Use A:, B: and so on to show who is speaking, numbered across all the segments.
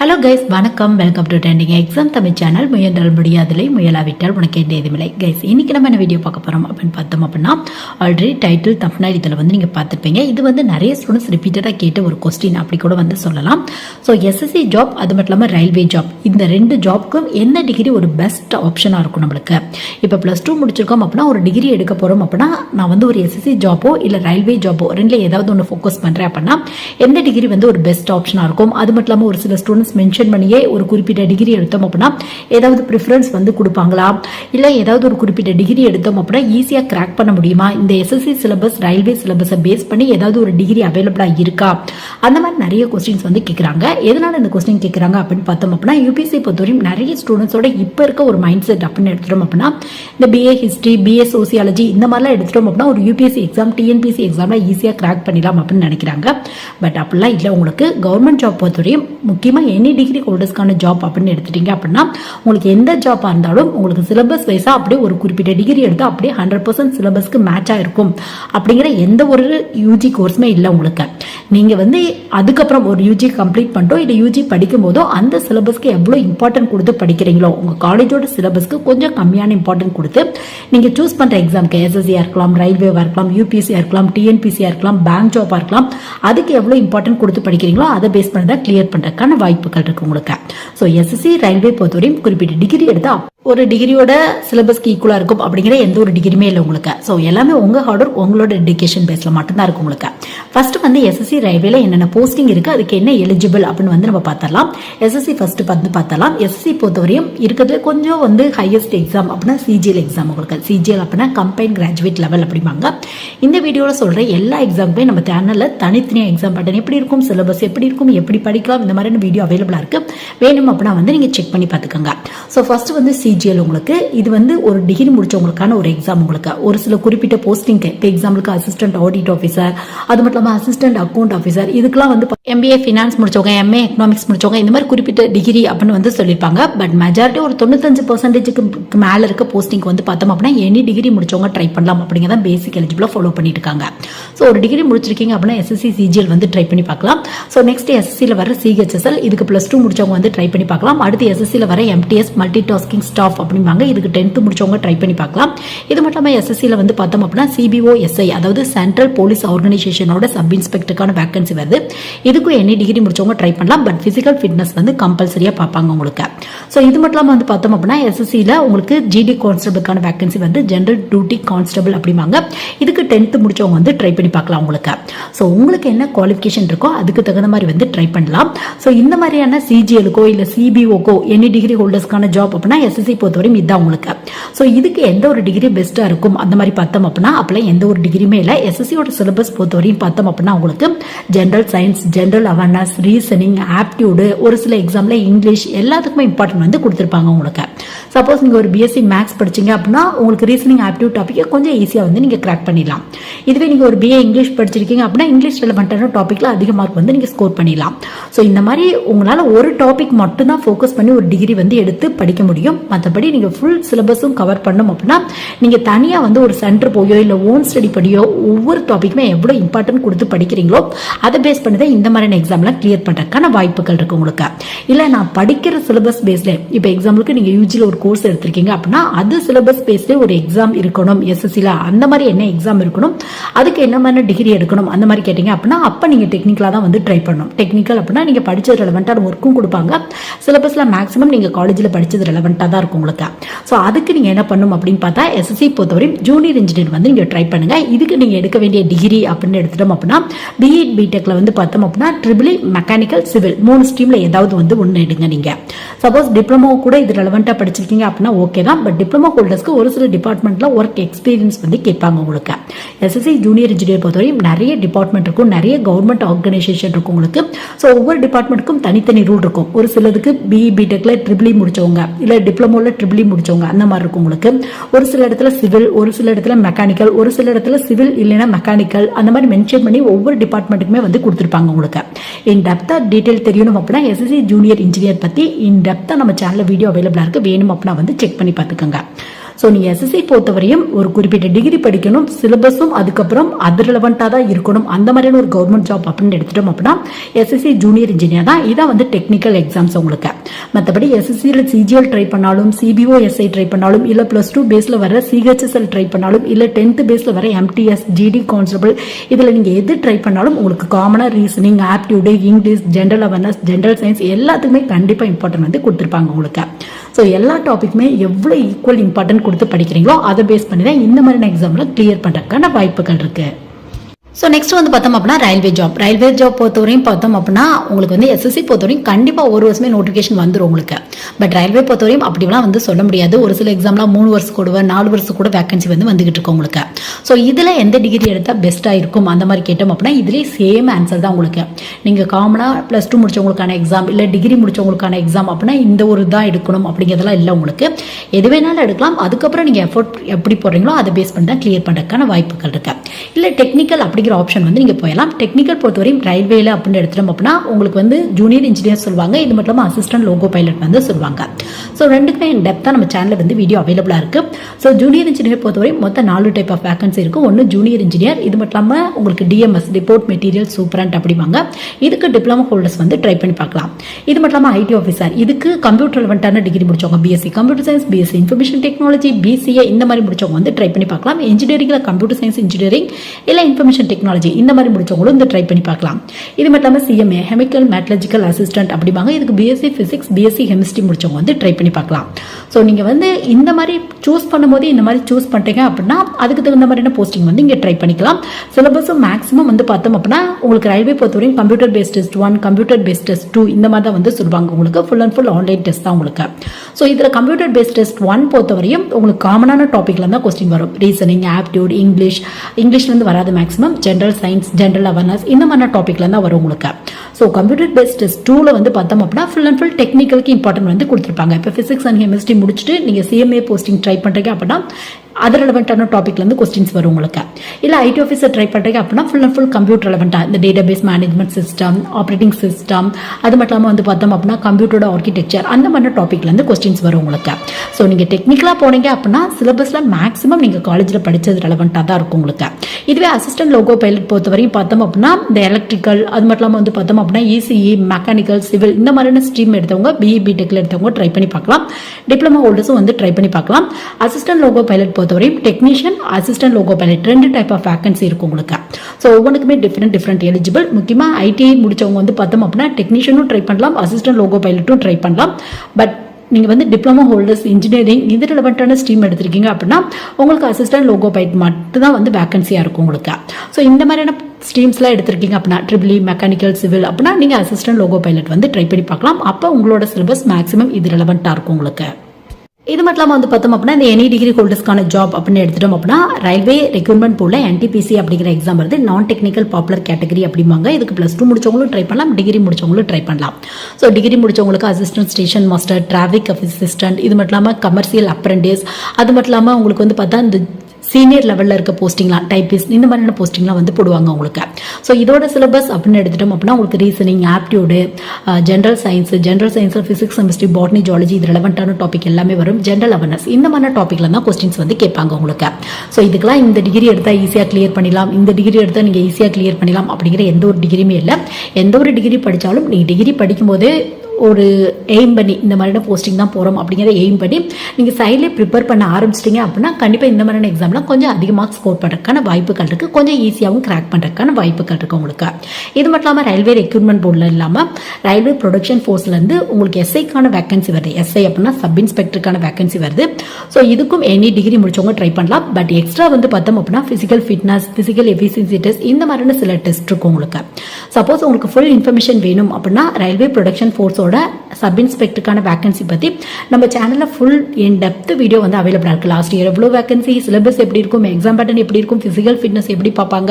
A: Hello guys வணக்கம். Welcome to trending exam Tamil channel முயன்றால் முடியாதில்லை முயலாவிட்டால் உனக்கு எந்த எதுவுமில்லை கைஸ் இன்றைக்கி நம்ம என்ன வீடியோ பார்க்க போகிறோம் அப்படின்னு பார்த்தோம் அப்படின்னா ஆல்ரெடி டைட்டில் தப்னார் இதில் வந்து நீங்கள் பார்த்துருப்பீங்க. இது வந்து நிறைய ஸ்டூடெண்ட்ஸ் ரிப்பீட்டடாக கேட்ட ஒரு கொஸ்டின் அப்படி கூட வந்து சொல்லலாம். ஸோ எஸ்எஸ்சி ஜாப் அது மட்டும் இல்லாமல் ரயில்வே ஜாப் இந்த ரெண்டு ஜாப்க்கும் எந்த டிகிரி ஒரு பெஸ்ட் ஆப்ஷனாக இருக்கும் நம்மளுக்கு? இப்போ ப்ளஸ் டூ முடிச்சிருக்கோம் அப்படின்னா ஒரு டிகிரி எடுக்க போகிறோம் அப்படின்னா நான் வந்து ஒரு எஸ்எஸ்சி ஜாப்போ இல்லை ரயில்வே ஜாப்போ ரெண்டில் ஏதாவது ஒன்று ஃபோக்கஸ் பண்ணுறேன் அப்படின்னா எந்த டிகிரி வந்து ஒரு பெஸ்ட் ஆப்ஷனாக இருக்கும்? அது மட்டும் இல்லாமல் ஒரு சில ஸ்டூடெண்ட்ஸ் மென்ஷன் பண்ணியே ஒரு குறிப்பிட்ட டிகிரி எடுத்தோம் அப்படின்னா ஏதாவது ப்ரிஃபரன்ஸ் வந்து கொடுப்பாங்களா? இல்லை ஏதாவது ஒரு குறிப்பிட்ட டிகிரி எடுத்தோம் அப்படின்னா ஈஸியாக கிராக் பண்ண முடியுமா? இந்த எஸ்எஸ்சி சிலபஸ் ரயில்வே சிலபஸை பேஸ் பண்ணி ஏதாவது ஒரு டிகிரி அவைலபிளாக இருக்கா? அந்த மாதிரி நிறைய கொஸ்டின்ஸ் வந்து கேட்குறாங்க எதனால இந்த கொஸ்டின் கேட்குறாங்க அப்படின்னு பார்த்தோம் அப்படின்னா யூபிஎஸ்சி பொறுத்தவரையும் நிறைய ஸ்டூடெண்ட்ஸோட இப்போ இருக்க ஒரு மைண்ட் செட் அப்படின்னு எடுத்துட்டோம் அப்படின்னா இந்த பிஏ ஹிஸ்ட்ரி பிஏ சோசியாலஜி இந்த மாதிரிலாம் எடுத்துட்டோம் அப்படின்னா ஒரு யூபிஎஸ்சி எக்ஸாம் டிஎன்பிஎஸ்சி எக்ஸாமில் ஈஸியாக கிராக் பண்ணிடலாம் அப்படின்னு நினைக்கிறாங்க. பட் அப்படிலாம் இல்லை. உங்களுக்கு கவர்மெண்ட் ஜாப் பொறுத்தவரையும் முக்கியமாக எனி டிகிரி ஹோல்டர்ஸ்க்கான ஜாப் அப்படின்னு எடுத்துட்டீங்க அப்படின்னா உங்களுக்கு எந்த ஜாப்பாக இருந்தாலும் உங்களுக்கு சிலபஸ் வைஸாக அப்படியே ஒரு குறிப்பிட்ட டிகிரி எடுத்து அப்படியே ஹண்ட்ரட் பர்சன்ட் சிலபஸ்க்கு மேட்சாக இருக்கும். அப்படிங்கிற எந்த ஒரு யூஜி கோர்ஸுமே இல்லை உங்களுக்கு. நீங்கள் வந்து அதுக்கப்புறம் ஒரு யூஜி கம்ப்ளீட் பண்ணிட்டோ இல்லை யூஜி படிக்கும் போதோ அந்த சிலபஸ்க்கு எவ்வளோ இம்பார்ட்டன்ட் கொடுத்து படிக்கிறீங்களோ உங்கள் காலேஜோட சிலபஸ்க்கு கொஞ்சம் கம்மியான இம்பார்ட்டன்ட் கொடுத்து நீங்கள் சூஸ் பண்ணுற எக்ஸாம்க்கு எஸ்எஸ்சியாக இருக்கலாம் ரயில்வேவாக இருக்கலாம் யூபிஎஸ்சியாக இருக்கலாம் டிஎன்பிசியாக இருக்கலாம் பேங்க் ஜாப்பாக இருக்கலாம் அதுக்கு எவ்வளோ இம்பார்ட்டன்ட் கொடுத்து படிக்கிறீங்களோ அதை பேஸ் பண்ணி தான் கிளியர் பண்ணுறதுக்கான வாய்ப்புகள் இருக்கு உங்களுக்கு. ஸோ எஸ்எஸ்சி ரயில்வே பொறுத்தவரையும் குறிப்பிட்ட டிகிரி எடுத்தால் ஒரு டிகிரியோட சிலபஸ்க்கு ஈக்குவலாக இருக்கும் அப்படிங்கிற எந்த ஒரு டிகிரியுமே இல்லை உங்களுக்கு. ஸோ எல்லாமே உங்கள் ஹார்ட் ஒர்க் உங்களோட டெடிகேஷன் பேஸில் மட்டும்தான் இருக்கும் உங்களுக்கு. ஃபர்ஸ்ட் வந்து எஸ்எஸ்சி ரயில்வேல என்னென்ன போஸ்டிங் இருக்குது அதுக்கு என்ன எலிஜிபிள் அப்படின்னு வந்து நம்ம பார்த்தரலாம் எஸ்எஸ்சி ஃபர்ஸ்ட் வந்து பார்த்தரலாம் எஸ்எஸ்சி பொறுத்தவரையும் இருக்கிறது கொஞ்சம் வந்து ஹையஸ்ட் எக்ஸாம் அப்படின்னா சிஜிஎல் எக்ஸாம் உங்களுக்கு. சிஜிஎல் அப்படின்னா கம்பைன் கிராஜுவேட் லெவல் அப்படிம்பாங்க. இந்த வீடியோவில் சொல்கிற எல்லா எக்ஸாமுமே நம்ம சேனலில் தனித்தனியாக எக்ஸாம் பட்டன் எப்படி இருக்கும் சிலபஸ் எப்படி இருக்கும் எப்படி படிக்கலாம் இந்த மாதிரியான வீடியோ அவைலபிளாக இருக்குது வேணும் அப்படின்னா வந்து நீங்கள் செக் பண்ணி பார்த்துக்கோங்க. ஸோ ஃபர்ஸ்ட் வந்து சிஜிஎல் உங்களுக்கு இது வந்து ஒரு டிகிரி முடிச்சவங்களுக்கான ஒரு எக்ஸாம் உங்களுக்கு. ஒரு சில குறிப்பிட்ட போஸ்டிங்க்கு இப்போ எக்ஸாம்பிளுக்கு அசிஸ்டன்ட் ஆடிட் ஆஃபீஸர் அது மட்டும் இல்லாமல் அசிஸ்டன்ட் அக்கௌண்ட் ஆஃபீஸர் இதுக்கெல்லாம் வந்து எம்பிஏ ஃபினான்ஸ் முடிச்சவங்க எம்ஏ எக்கனாமிக்ஸ் முடிச்சவங்க இந்த மாதிரி குறிப்பிட்ட டிகிரி அப்படின்னு வந்து சொல்லியிருப்பாங்க. பட் மெஜாரிட்டி ஒரு தொண்ணூத்தஞ்சு பர்சன்டேஜுக்கு மேலே இருக்க போஸ்டிங் வந்து பார்த்தோம் அப்படின்னா எனி டிகிரி முடிச்சவங்க ட்ரை பண்ணலாம் அப்படிங்கிறத பேசிக் எலிஜிபிளாக ஃபாலோ பண்ணிட்டு இருக்காங்க ஸோ ஒரு டிகிரி முடிச்சிருக்கீங்க அப்படின்னா எஸ்எஸ்சி சிஜிஎல் வந்து ட்ரை பண்ணி பார்க்கலாம். ஸோ நெக்ஸ்ட் எஸ்எஸ்சியில் வர சிஹெச்எஸ்எல் இதுக்கு ப்ளஸ் டூ முடிச்சவங்க வந்து ட்ரை பண்ணி பார்க்கலாம். அடுத்து எஸ்எஸ்சியில் வர எம்டிஎஸ் மல்டி டாஸ்கிங் ஸ்டாஃப் அப்படிம்பாங்க. இதுக்கு டென்த்து முடிச்சவங்க ட்ரை பண்ணி பார்க்கலாம். இது மட்டும் இல்லாமல் எஸ்எஸ்சியில் வந்து பார்த்தோம் அப்படின்னா சிபிஓ எஸ்ஐ அதாவது சென்ட்ரல் போலீஸ் ஆர்கனைசேஷனோட சப் இன்ஸ்பெக்டருக்கான வேகன்சி வருது. இதுக்கும் எனி டிகிரி முடிச்சவங்க ட்ரை பண்ணலாம். பட் ஃபிசிக்கல் ஃபிட்னஸ் வந்து கம்பல்சரியாக பார்ப்பாங்க உங்களுக்கு. ஸோ இது மட்டும் இல்லாமல் வந்து பார்த்தோம் அப்படின்னா எஸ்எஸ்சியில் உங்களுக்கு ஜிடி கான்ஸ்டபிளுக்கான வேகன்சி வந்து ஜென்ரல் டியூட்டி கான்ஸ்டபிள் அப்படிம்பாங்க. இதுக்கு டென்த்து முடிச்சவங்க வந்து ட்ரை பண்ணி பார்க்கலாம் உங்களுக்கு. ஸோ உங்களுக்கு என்ன குவாலிஃபிகேஷன் இருக்கோ அதுக்கு தகுந்த மாதிரி வந்து ட்ரை பண்ணலாம். ஸோ இந்த மாதிரியான சிஜிஎலுக்கோ இல்லை சிபிஓக்கோ எனி டிகிரி ஹோல்டர்ஸ்க்கான ஜாப் அப்படின்னா எஸ்எஸ்சி பொறுத்தவரையும் இதுதான் உங்களுக்கு. ஸோ இதுக்கு எந்த ஒரு டிகிரி பெஸ்ட்டாக இருக்கும்? அந்த மாதிரி பார்த்தோம் அப்படின்னா அப்போலாம் எந்த ஒரு டிகிரியுமே இல்லை. எஸ்எஸ்சியோட சிலபஸ் பொறுத்தவரையும் பார்த்தோம் அப்படின்னா உங்களுக்கு general science general awareness reasoning aptitude ஒரு சில எக்ஸாமில் இங்கிலீஷ் எல்லாத்துக்குமே இம்பார்ட்டன்ட் வந்து கொடுத்துருப்பாங்க உங்களுக்கு. சப்போஸ் நீங்கள் ஒரு பிஎஸ்சி மேக்ஸ் படிச்சீங்க அப்படின்னா உங்களுக்கு ரீசனிங் ஆப்டியூட் டாப்பிக்கை கொஞ்சம் ஈஸியாக வந்து நீங்கள் கிராக் பண்ணிடலாம். இதுவே நீங்கள் ஒரு பிஏ இங்கிலீஷ் படிச்சிருக்கீங்க அப்படின்னா இங்கிலீஷ் ரெலவெண்ட்டான டாப்பிக்கில் அதிக மார்க் வந்து நீங்கள் ஸ்கோர் பண்ணிடலாம். ஸோ இந்த மாதிரி உங்களால் ஒரு டாபிக் மட்டும்தான் ஃபோக்கஸ் பண்ணி ஒரு டிகிரி வந்து எடுத்து படிக்க முடியும். மற்றபடி நீங்கள் ஃபுல் சிலபஸும் கவர் பண்ணணும் அப்படின்னா நீங்கள் தனியாக வந்து ஒரு சென்டர் போயோ இல்லை ஓன் ஸ்டடி படியோ ஒவ்வொரு டாப்பிக்குமே எவ்வளோ இம்பார்ட்டன்ட் கொடுத்து படிக்கிறீங்களோ அதை பேஸ் பண்ணி தான் இந்த மாதிரியான எக்ஸாம்லாம் கிளியர் பண்ணுறதுக்கான வாய்ப்புகள் இருக்குது உங்களுக்கு. இல்லை நான் படிக்கிற சிலபஸ் பேஸில் இப்போ எக்ஸாம்பிளுக்கு நீங்கள் யூஜியில் ஒரு கோர்ஸ் எடுத்திருக்கீங்க அப்படின்னா அது சிலபஸ் பேஸ்லேயே ஒரு எக்ஸாம் இருக்கணும் எஸ்எஸ்சியில் அந்த மாதிரி என்ன எக்ஸாம் இருக்கணும் அதுக்கு என்ன மாதிரி டிகிரி எடுக்கணும் அந்த மாதிரி கேட்டிங்க அப்படின்னா அப்போ நீங்கள் டெக்னிக்கலாக தான் வந்து ட்ரை பண்ணணும். டெக்னிக்கல் அப்படின்னா நீங்கள் படிச்சது ரெலவெண்ட்டான ஒர்க்கும் கொடுப்பாங்க. சிலபஸில் மேக்ஸிமம் நீங்கள் காலேஜில் படித்தது ரெலவெண்ட்டாக தான் இருக்கும் உங்களுக்கு? ஸோ அதுக்கு நீங்கள் என்ன பண்ணணும் அப்படின்னு பார்த்தா எஸ்எஸ்சி பொறுத்தவரையும் ஜூனியர் இன்ஜினியர் வந்து நீங்கள் ட்ரை பண்ணுங்க. இதுக்கு நீங்கள் எடுக்க வேண்டிய டிகிரி அப்படின்னு எடுத்துட்டோம் அப்படின்னா பிஎட் பிடெக்கில் வந்து பார்த்தோம் அப்படின்னா ட்ரிபிள் மெக்கானிக்கல் சிவில் மூணு ஸ்ட்ரீமில் ஏதாவது வந்து ஒன்று எடுங்க நீங்கள் சப்போஸ் டிப்ளமோ கூட இது ரெலவெண்ட்டாக படிச்சிருக்கீங்க அப்படின்னா ஓகே தான். பட் டிப்ளமோ ஹோல்டர்ஸ்க்கு ஒரு சில டிபார்ட்மெண்ட்டில் ஒர்க் எக்ஸ்பீரியன்ஸ் வந்து கேட்பாங்க உங்களுக்கு. எஸ்எஸ்சி ஜூனியர் இன்ஜினியர் பொறுத்தவரையும் நிறைய டிபார்ட்மெண்ட் இருக்கும். நிறைய கவர்மெண்ட் ஆர்கனைசேஷன் இருக்கும் உங்களுக்கு. ஸோ ஒவ்வொரு டிபார்ட்மெண்ட்டுக்கும் தனித்தனி ரூல் இருக்கும். ஒரு சிலதுக்கு பிஇ பிடெக்கில் ட்ரிபிளி முடிச்சவங்க இல்லை டிப்ளமோ டிப்ளமோவில் ட்ரிபிளி e முடிச்சவங்க அந்த மாதிரி இருக்கும் உங்களுக்கு. ஒரு சில இடத்துல சிவில் ஒரு சில இடத்துல மெக்கானிக்கல் ஒரு சில இடத்துல சிவில் இல்லைன்னா மெக்கானிக்கல் அந்த மாதிரி மென்ஷன் பண்ணி ஒவ்வொரு டிபார்ட்மெண்ட்டுக்குமே வந்து கொடுத்துருப்பாங்க உங்களுக்கு. இன் டெப்த்தாக டீட்டெயில் தெரியணும் அப்படின்னா எஸ்எஸ்சி ஜூனியர் இன்ஜினியர் பற்றி இன் டெப்த்தாக நம்ம சேனலில் வீடியோ அவைலபிளாக இருக்குது வேணும் அப்படின்னா வந்து செக் பண்ணி பார்த்துக்கோங்க. ஸோ நீங்கள் எஸ்எஸ்சி பொறுத்தவரையும் ஒரு குறிப்பிட்ட டிகிரி படிக்கணும் சிலபஸும் அதுக்கப்புறம் அது ரிலவெண்ட்டாக தான் இருக்கணும். அந்த மாதிரியான ஒரு கவர்மெண்ட் ஜாப் அப்படின்னு எடுத்துட்டோம் அப்படின்னா எஸ்எஸ்சி ஜூனியர் இன்ஜினியர் தான். இதான் வந்து டெக்னிக்கல் எக்ஸாம்ஸ் உங்களுக்கு. மற்றபடி எஸ்எஸ்சியில் சிஜிஎல் ட்ரை பண்ணாலும் சிபிஓ எஸ்ஐ ட்ரை பண்ணாலும் இல்லை ப்ளஸ் டூ பேஸில் வர சிஹெச்எஸ்எல் ட்ரை பண்ணாலும் இல்லை டென்த்து பேஸில் வர எம்டிஎஸ் ஜிடி கான்ஸ்டபிள் இதில் நீங்கள் எது ட்ரை பண்ணாலும் உங்களுக்கு காமனாக reasoning aptitude English general awareness general science எல்லாத்துக்குமே கண்டிப்பாக இம்பார்ட்டன்ட் வந்து கொடுத்துருப்பாங்க உங்களுக்கு. ஸோ எல்லா டாப்பிக்குமே எவ்வளோ ஈக்குவல் இம்பார்ட்டன்ட் கொடுத்து படிக்கிறீங்களோ அதை பேஸ் பண்ணி தான் இந்த மாதிரியான எக்ஸாமில் கிளியர் பண்ணுறதுக்கான வாய்ப்புகள் இருக்குது ஸோ நெக்ஸ்ட் வந்து பார்த்தோம் அப்படின்னா ரயில்வே ஜாப் ரயில்வே ஜாப் பொறுத்தவரையும் பார்த்தோம் அப்படின்னா உங்களுக்கு வந்து எஸ்எஸ்சி பொறுத்தவரையும் கண்டிப்பாக ஒரு வருஷமே நோட்டிஃபிகேஷன் வந்துடும் உங்களுக்கு. பட் ரயில்வே பொறுத்தவரையும் அப்படிலாம் வந்து சொல்ல முடியாது. ஒரு சில எக்ஸாம்லாம் மூணு வருஷம் கூட நாலு வருஷம் கூட வேகன்சி வந்து வந்துகிட்டு இருக்கோம் உங்களுக்கு. ஸோ இதில் எந்த டிகிரி எடுத்தால் பெஸ்ட்டாக இருக்கும்? அந்த மாதிரி கேட்டோம் அப்படின்னா இதுலேயே சேம் ஆன்சர் தான் உங்களுக்கு. நீங்கள் காமனாக ப்ளஸ் டூ முடிச்சவங்களுக்கான எக்ஸாம் இல்லை டிகிரி முடிச்சவங்களுக்கான எக்ஸாம் அப்படின்னா இந்த ஒரு தான் எடுக்கணும் அப்படிங்கிறதெல்லாம் இல்லை உங்களுக்கு. எது வேணாலும் எடுக்கலாம். அதுக்கப்புறம் நீங்கள் எஃபோர்ட் எப்படி போடுறீங்களோ அதை பேஸ் பண்ணி தான் கிளியர் பண்ணுறதுக்கான வாய்ப்புகள் இருக்குது இல்லை டெக்னிக்கல் அப்படி அப்படிங்கிற ஆப்ஷன் வந்து நீங்கள் போயலாம். டெக்னிக்கல் பொறுத்தவரையும் ரயில்வேல அப்படின்னு எடுத்துட்டோம் அப்படின்னா உங்களுக்கு வந்து ஜூனியர் இன்ஜினியர் சொல்லுவாங்க. இது மட்டும் இல்லாமல் அசிஸ்டன்ட் லோகோ பைலட் வந்து சொல்லுவாங்க. ஸோ ரெண்டுக்குமே டெப்த்தாக நம்ம சேனலில் வந்து வீடியோ அவைலபிளாக இருக்குது ஸோ ஜூனியர் இன்ஜினியர் பொறுத்தவரையும் மொத்தம் நாலு டைப் ஆஃப் வேகன்சி இருக்குது ஒன்று ஜூனியர் இன்ஜினியர் இது மட்டும் இல்லாமல் உங்களுக்கு டிஎம்எஸ் ரிப்போர்ட் மெட்டீரியல் சூப்பரண்ட் அப்படிவாங்க இதுக்கு டிப்ளமோ ஹோல்டர்ஸ் வந்து ட்ரை பண்ணி பார்க்கலாம். இது மட்டும் இல்லாமல் ஐடி ஆஃபீஸர் இதுக்கு கம்ப்யூட்டர் ரிலவெண்ட்டான டிகிரி முடிச்சவங்க BSc computer science BSc information technology BCA இந்த மாதிரி முடிச்சவங்க வந்து ட்ரை பண்ணி பார்க்கலாம். இன்ஜினியரிங்கில் கம்ப்யூட்டர் சயின்ஸ் இன்ஜினியரிங் இல்லை இன்ஃபர்மேஷன் டெக்னாலஜி இந்த மாதிரி முடிச்சவங்களும் இந்த ட்ரை பண்ணி பார்க்கலாம். இது மட்டும் இல்லாமல் சிஎம்ஏ கெமிக்கல் மேட்லஜிக்கல் அசிஸ்டன்ட் அப்படிம்பாங்க. இதுக்கு பிஎஸ்சி ஃபிசிக்ஸ் பிஎஸ்சி கெமிஸ்ட்ரி முடிச்சவங்க வந்து ட்ரை பண்ணி பார்க்கலாம். ஸோ நீங்கள் வந்து இந்த மாதிரி சூஸ் பண்ணும்போது இந்த மாதிரி சூஸ் பண்ணிட்டீங்க அப்படின்னா அதுக்கு தகுந்த மாதிரியான போஸ்டிங் வந்து இங்கே ட்ரை பண்ணிக்கலாம். சிலபஸும் மேக்ஸிமம் வந்து பார்த்தோம் அப்படின்னா உங்களுக்கு ரயில்வே பொறுத்தவரையும் computer based test one computer based test two இந்த மாதிரி தான் வந்து சொல்லுவாங்க உங்களுக்கு. Full and full online test தான் உங்களுக்கு. ஸோ இதில் கம்ப்யூட்டர் பேஸ்ட் டெஸ்ட் ஒன் பொறுத்தவரையும் உங்களுக்கு காமனான டாப்பிக்கில் தான் கொஸ்டின் வரும். ரீசனிங் ஆப்டியூட் இங்கிலீஷ் இங்கிலீஷ்லேருந்து வராது maximum general science general awareness இந்த மாதிரி டாப்பிக்ல தான் வரும் உங்களுக்கு. ஸோ கம்ப்யூட்டர் பேஸ்ட் டெஸ்ட் டூவில் வந்து பார்த்தோம் அப்படின்னா ஃபுல் அண்ட் ஃபுல் டெக்னிக்கலுக்கு இம்பார்ட்டன்ட் வந்து கொடுத்துருப்பாங்க. இப்போ ஃபிசிக்ஸ் அண்ட் கெமிஸ்ட்ரி முடிச்சுட்டு நீங்கள் சிஎம்ஏ போஸ்டிங் ட்ரை பண்ணுறீங்க அப்படின்னா அது ரெலவெண்ட்டான டாப்பிக்லேருந்து கொஸ்டின்ஸ் வரும் உங்களுக்கு. இல்லை ஐடி ஆஃபீஸர் ட்ரை பண்ணுறீங்க அப்படின்னா ஃபுல் அண்ட் ஃபுல் கம்ப்யூட்டர் ரெலவெண்ட்டாக இந்த database management system operating system அது மட்டும் இல்லாமல் வந்து பார்த்தோம் அப்படின்னா கம்ப்யூட்டரோட ஆர்கிடெக்சர் அந்த மாதிரி டாப்பிக்லேருந்து கொஸ்டின்ஸ் வரும் உங்களுக்கு. ஸோ நீங்கள் டெக்னிக்கலாக போனீங்க அப்படின்னா சிலபஸில் மேக்ஸிமம் நீங்கள் காலேஜில் படித்தது ரெலவெண்ட்டாக தான் இருக்கும் உங்களுக்கு. இதுவே அசிஸ்டன்ட் லோகோ பைலட் பொறுத்த வரையும் பார்த்தோம் அப்படின்னா இந்த எலக்ட்ரிக்கல் அது மட்டும் இல்லாமல் வந்து பார்த்தோம் அப்படின்னா இசிஇ மெக்கானிக்கல் சிவில் இந்த மாதிரியான ஸ்ட்ரீம் எடுத்தவங்க பிஇ பிடெக்கில் எடுத்தவங்க ட்ரை பண்ணி பார்க்கலாம். டிப்ளமோ ஹோல்டர்ஸும் வந்து ட்ரை பண்ணி பார்க்கலாம். அசிஸ்டன்ட் லோகோ பைலட் பொறுத்தவரையும் டெக்னீஷியன் அசிஸ்டன்ட் லோகோ பைலட் ரெண்டு டைப் ஆஃப் வேக்கன்சி இருக்கும் உங்களுக்கு. ஸோ ஒவ்வொன்றுக்குமே டிஃப்ரெண்ட் டிஃப்ரெண்ட் எலிஜிபிள் முக்கியமாக ஐடிஐ முடிச்சவங்க வந்து பார்த்தோம் அப்படின்னா டெக்னீஷியனும் ட்ரை பண்ணலாம் அசிஸ்டன்ட் லோகோ பைலட்டும் ட்ரை பண்ணலாம். பட் நீங்கள் வந்து டிப்ளமோ ஹோல்டர்ஸ் இன்ஜினியரிங் இது ரிலவெண்ட்டான ஸ்ட்ரீம் எடுத்திருக்கீங்க அப்படின்னா உங்களுக்கு அசிஸ்டன்ட் லோகோ பைட் மட்டும்தான் வந்து வேக்கன்சியாக இருக்கும் உங்களுக்கு. ஸோ இந்த மாதிரியான ஸ்ட்ரீம்ஸ்லாம் எடுத்திருக்கீங்க அப்படின்னா ட்ரிபிளி மெக்கானிக்கல் சிவில் அப்படின்னா நீங்கள் அசிஸ்டன்ட் லோகோ பைலட் வந்து ட்ரை பண்ணி பார்க்கலாம். அப்போ உங்களோட சிலபஸ் மேக்ஸிமம் இது ரிலவெண்ட்டாக இருக்கும் உங்களுக்கு. இது மட்டும் இல்லாமல் வந்து பார்த்தோம் அப்படின்னா இந்த எனி டிகிரி ஹோல்டர்ஸ்க்கான ஜாப் அப்படின்னு எடுத்துட்டோம் அப்படின்னா ரயில்வே ரெக்ரூட்மெண்ட் போல என்டிபிசி அப்படிங்கிற எக்ஸாம் வருது. நான் டெக்னிக்கல் பாப்புலர் கேட்டகரி அப்படிம்பாங்க. இதுக்கு ப்ளஸ் டூ முடிச்சவங்களும் ட்ரை பண்ணலாம் டிகிரி முடிச்சவங்களும் ட்ரை பண்ணலாம். So degree முடிச்சவங்களுக்கு assistant station master traffic assistant இது மட்டும் இல்லாமல் கமர்ஷியல் அப்ரண்டிஸ் அது மட்டும் இல்லாமல் உங்களுக்கு வந்து பார்த்தா இந்த சீனியர் லெவலில் இருக்க போஸ்டிங்லாம் டைப்பிஸ்ட் இந்த மாதிரியான போஸ்டிங்லாம் வந்து போடுவாங்க உங்களுக்கு ஸோ இதோட சிலபஸ் அப்படின்னு எடுத்துட்டோம் அப்படின்னா உங்களுக்கு reasoning aptitude general science general சயின்ஸில் ஃபிசிக்ஸ் கெமிஸ்ட்ரி பாட்னி ஜாலஜி இது ரெலவெண்ட்டான டாபிக் எல்லாமே வரும். ஜென்ரல் அவேர்னஸ் இந்த மாதிரி டாப்பிக்கில் தான் கொஸ்டின்ஸ் வந்து கேட்பாங்க உங்களுக்கு. ஸோ இதுக்கெல்லாம் இந்த டிகிரி எடுத்தால் ஈஸியாக கிளியர் பண்ணிடலாம். இந்த டிகிரி எடுத்தால் நீங்கள் ஈஸியாக கிளியர் பண்ணிடலாம் அப்படிங்கிற எந்த ஒரு டிகிரியுமே இல்லை. எந்த ஒரு டிகிரி படித்தாலும் நீங்கள் டிகிரி படிக்கும்போது ஒரு எய்ம் பண்ணி இந்த மாதிரியான போஸ்டிங் தான் போகிறோம் அப்படிங்கிறத எய்ம் பண்ணி நீங்கள் சைட்லேயே ப்ரிப்பேர் பண்ண ஆரம்பிச்சிட்டிங்க அப்படின்னா கண்டிப்பாக இந்த மாதிரியான எக்ஸாம்லாம் கொஞ்சம் அதிகமாக ஸ்கோர் பண்ணுறதுக்கான வாய்ப்புகள் இருக்குது கொஞ்சம் ஈஸியாகவும் கிராக் பண்ணுறதுக்கான வாய்ப்புகள் இருக்குது உங்களுக்கு. இது மட்டும் இல்லாமல் ரயில்வே ரெக்ரூட்மெண்ட் போர்டில் இல்லாமல் ரயில்வே ப்ரொடக்ஷன் ஃபோர்ஸ்லேருந்து உங்களுக்கு எஸ்ஐக்கான வேகன்சி வருது. எஸ்ஐ அப்படின்னா சப் இன்ஸ்பெக்டருக்கான வேகன்சி வருது. ஸோ இதுக்கும் எனி டிகிரி முடிச்சவங்க ட்ரை பண்ணலாம். பட் எக்ஸ்ட்ரா வந்து பார்த்தோம் அப்படின்னா physical fitness physical efficiency test இந்த மாதிரியான சில டெஸ்ட் இருக்கும் உங்களுக்கு. சப்போஸ் உங்களுக்கு ஃபுல் இன்ஃபர்மேஷன் வேணும் அப்படின்னா ரயில்வே ப்ரொடக்ஷன் ஃபோர்ஸோட சப் இன்ஸ்பெக்டருக்கான வேகன்சி பற்றி நம்ம சேனலில் ஃபுல் இன் டெப்த் வீடியோ வந்து அவைலபிளாக இருக்குது லாஸ்ட் இயர் எவ்வளோ வேகன்சி சிலபஸ் எப்படி இருக்கும் எக்ஸாம் பேட்டர்ன் எப்படி இருக்கும் ஃபிசிக்கல் ஃபிட்னஸ் எப்படி பார்ப்பாங்க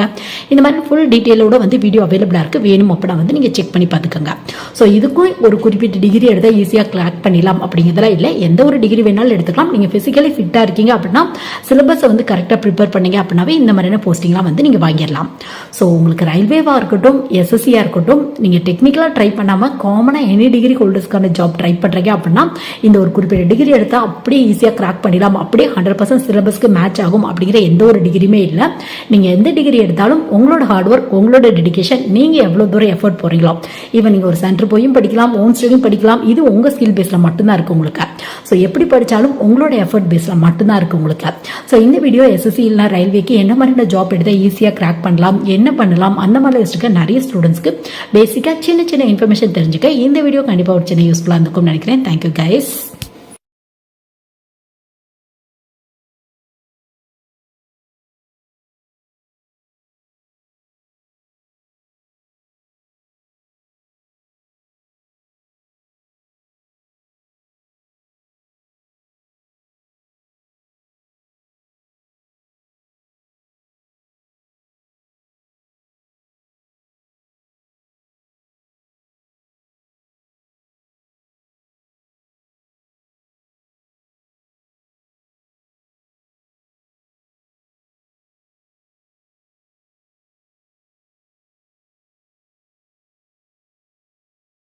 A: இந்த மாதிரி ஃபுல் டீட்டெயிலோட வந்து வீடியோ அவைலபிளாக இருக்குது வேணும் அப்படின்னா வந்து நீங்கள் செக் பண்ணி பார்த்துக்கோங்க. ஸோ இதுக்கும் ஒரு குறிப்பிட்ட டிகிரி எடுத்தால் ஈஸியாக கிளாக் பண்ணிடலாம். அப்படிங்கிறதுலாம் இல்லை. எந்த ஒரு டிகிரி வேணாலும் எடுத்துக்கலாம். நீங்கள் ஃபிசிக்கலி ஃபிட்டாக இருக்கீங்க அப்படின்னா சிலபஸை வந்து கரெக்டாக ப்ரிப்பேர் பண்ணீங்க அப்படின்னாவே இந்த மாதிரியான போஸ்டிங்லாம் வந்து நீங்கள் வாங்கிடலாம். ஸோ உங்களுக்கு ரயில்வேவாக இருக்கட்டும் எஸ்எஸ்சியாக இருக்கட்டும் நீங்கள் டெக்னிக்கலாக ட்ரை பண்ணாமல் காமனாக எனி டிகிரி டிகிரி ஹோல்டர்ஸ்க்கான ஜாப் ட்ரை பண்ணுறீங்க அப்படின்னா இந்த ஒரு குறிப்பிட்ட டிகிரி எடுத்தால் அப்படியே ஈஸியாக கிராக் பண்ணிடலாம். அப்படியே ஹண்ட்ரட் பர்சன்ட் சிலபஸ்க்கு மேட்ச் ஆகும் அப்படிங்கிற எந்த ஒரு டிகிரியுமே இல்லை. நீங்கள் எந்த டிகிரி எடுத்தாலும் உங்களோட ஹார்ட் ஒர்க் உங்களோட டெடிகேஷன் நீங்கள் எவ்வளோ தூரம் எஃபர்ட் போகிறீங்களோ ஈவன் நீங்கள் ஒரு சென்டர் போயும் படிக்கலாம் ஓன் ஸ்டடியும் படிக்கலாம் இது உங்கள் ஸ்கில் பேஸில் மட்டும்தான் இருக்குது உங்களுக்கு. ஸோ எப்படி படித்தாலும் உங்களோட எஃபர்ட் பேஸில் மட்டும்தான் இருக்குது உங்களுக்கு. ஸோ இந்த வீடியோ எஸ்எஸ்சி இல்லை ரயில்வேக்கு என்ன மாதிரியான ஜாப் எடுத்தால் ஈஸியாக கிராக் பண்ணலாம் என்ன பண்ணலாம் அந்த மாதிரி இருக்க நிறைய ஸ்டூடெண்ட்ஸ்க்கு பேசிக்காக சின்ன சின்ன இன்ஃபர்மேஷன் தெரிஞ்சுக்க இந்த வீடியோ கண்டிப்பாக ஒரு சின்ன யூஸ்ஃபுல்லாக இருந்துக்கும்னு நினைக்கிறேன். Thank you guys